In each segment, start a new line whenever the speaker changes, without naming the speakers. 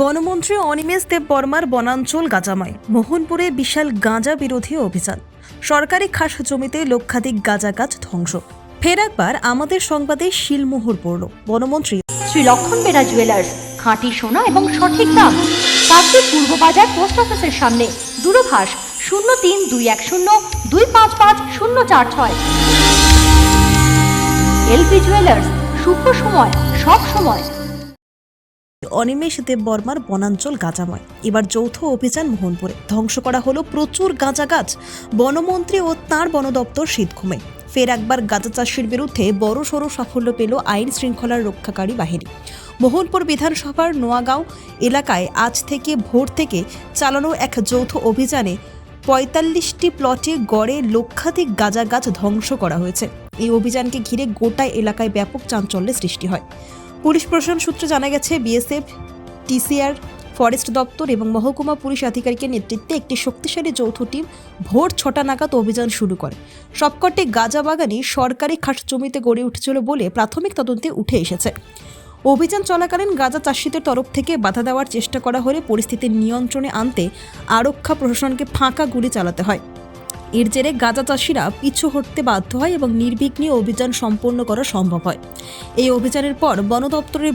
বনমন্ত্রী অনিমেষ দেব বর্মার বনাঞ্চল গাজাময়। মোহনপুরে বিশাল গাঁজা বিরোধী অভিযান। সরকারি খাস জমিতে লক্ষাধিক গাঁজা গাছ ধ্বংস। ফের একবার আমাদের সংবাদে শিলমোহর পড়ল। বনমন্ত্রী
শ্রী লক্ষণ বেড়া জুয়েলার্স খাঁটি সোনা এবং সঠিক দাম। কাকদ্বীপ পূর্ব বাজার পোস্ট অফিসের সামনে। দূরভাষ শূন্য তিন দুই এক শূন্য দুই পাঁচ পাঁচ শূন্য চার ছয়। এলপি জুয়েলার্স শুভ সময়, সব সময়।
অনিমেষ দেব বর্মার বনাঞ্চল গাঁজাময়। এবার যৌথ অভিযান মোহনপুরে। ধ্বংস করা হলো প্রচুর গাঁজা গাছ। বনমন্ত্রী ও তাঁর বন দপ্তর শীতঘুমে। ফের একবার গাঁজা চাষির বিরুদ্ধে বড় সড়ো সাফল্য পেল আইন শৃঙ্খলার রক্ষাকারী বাহিনী। মোহনপুর বিধানসভার নোয়াগাঁও এলাকায় আজ থেকে ভোর থেকে চালানো এক যৌথ অভিযানে পঁয়তাল্লিশটি প্লটে গড়ে লক্ষাধিক গাঁজা গাছ ধ্বংস করা হয়েছে। এই অভিযানকে ঘিরে গোটা এলাকায় ব্যাপক চাঞ্চল্যের সৃষ্টি হয়। পুলিশ প্রশাসন সূত্রে জানা গেছে, বিএসএফ, টিসিআর, ফরেস্ট দপ্তর এবং মহকুমা পুলিশ আধিকারিকের নেতৃত্বে একটি শক্তিশালী যৌথ টিম ভোর ছটা নাগাদ অভিযান শুরু করে। সবকটি গাঁজা বাগানই সরকারি খাস জমিতে গড়ে উঠেছিল বলে প্রাথমিক তদন্তে উঠে এসেছে। অভিযান চলাকালীন গাঁজা চাষিদের তরফ থেকে বাধা দেওয়ার চেষ্টা করা হলে পরিস্থিতি নিয়ন্ত্রণে আনতে আরক্ষা প্রশাসনকে ফাঁকা গুলি চালাতে হয়। এর জেরে গাঁজা চাষিরা পিছু হটতে বাধ্য হয় এবং নির্বিঘ্নে অভিযান সম্পন্ন করা সম্ভব হয়। এই অভিযানের পর বন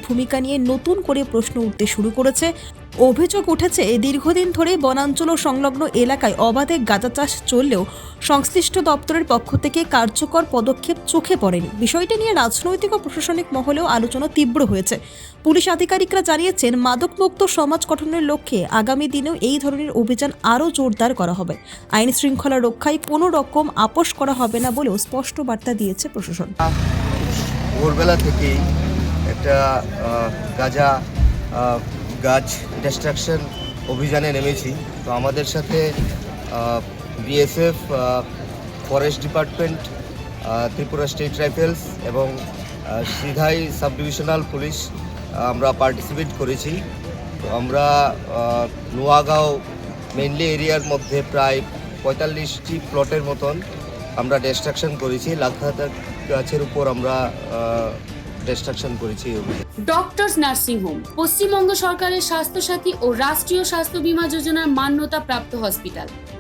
ভূমিকা নিয়ে নতুন করে প্রশ্ন উঠতে শুরু করেছে অভিযোগ উঠেছে, দীর্ঘদিন ধরে বনাঞ্চল ও সংলগ্ন এলাকায় অবাধে গাঁজা চাষ চললেও সংশ্লিষ্ট দপ্তরের পক্ষ থেকে কার্যকর পদক্ষেপ চোখে পড়েনি। বিষয়টি নিয়ে রাজনৈতিক ও প্রশাসনিক মহলেও আলোচনা তীব্র হয়েছে। পুলিশ আধিকারিকরা জানিয়েছেন, মাদকমুক্ত সমাজ গঠনের লক্ষ্যে আগামী দিনেও এই ধরনের অভিযান আরও জোরদার করা হবে। আইন শৃঙ্খলা রক্ষায় কোনো রকম আপোষ করা হবে না বলেও স্পষ্ট বার্তা দিয়েছে প্রশাসন।
ভোরবেলা থেকেই একটা গাঁজা গাছ ডিস্ট্রাকশন অভিযানে নেমেছি। তো আমাদের সাথে BSF forest department Tripura state rifles এবং সিধাই সাব ডিভিশনাল পুলিশ আমরা পার্টিসিপেট করেছি। তো আমরা নোয়াগাঁও মেনলি এরিয়ার মধ্যে প্রায় পঁয়তাল্লিশটি প্লটের মতন আমরা ডিস্ট্রাকশন করেছি। লাখাতাক গাছের উপর আমরা ডিস্ট্রাকশন করেছি।
ডক্টরস নার্সিং হোম পশ্চিমবঙ্গ সরকারের স্বাস্থ্যসাথী ও রাষ্ট্রীয় স্বাস্থ্য বীমা যোজনার মান্যতা প্রাপ্ত hospital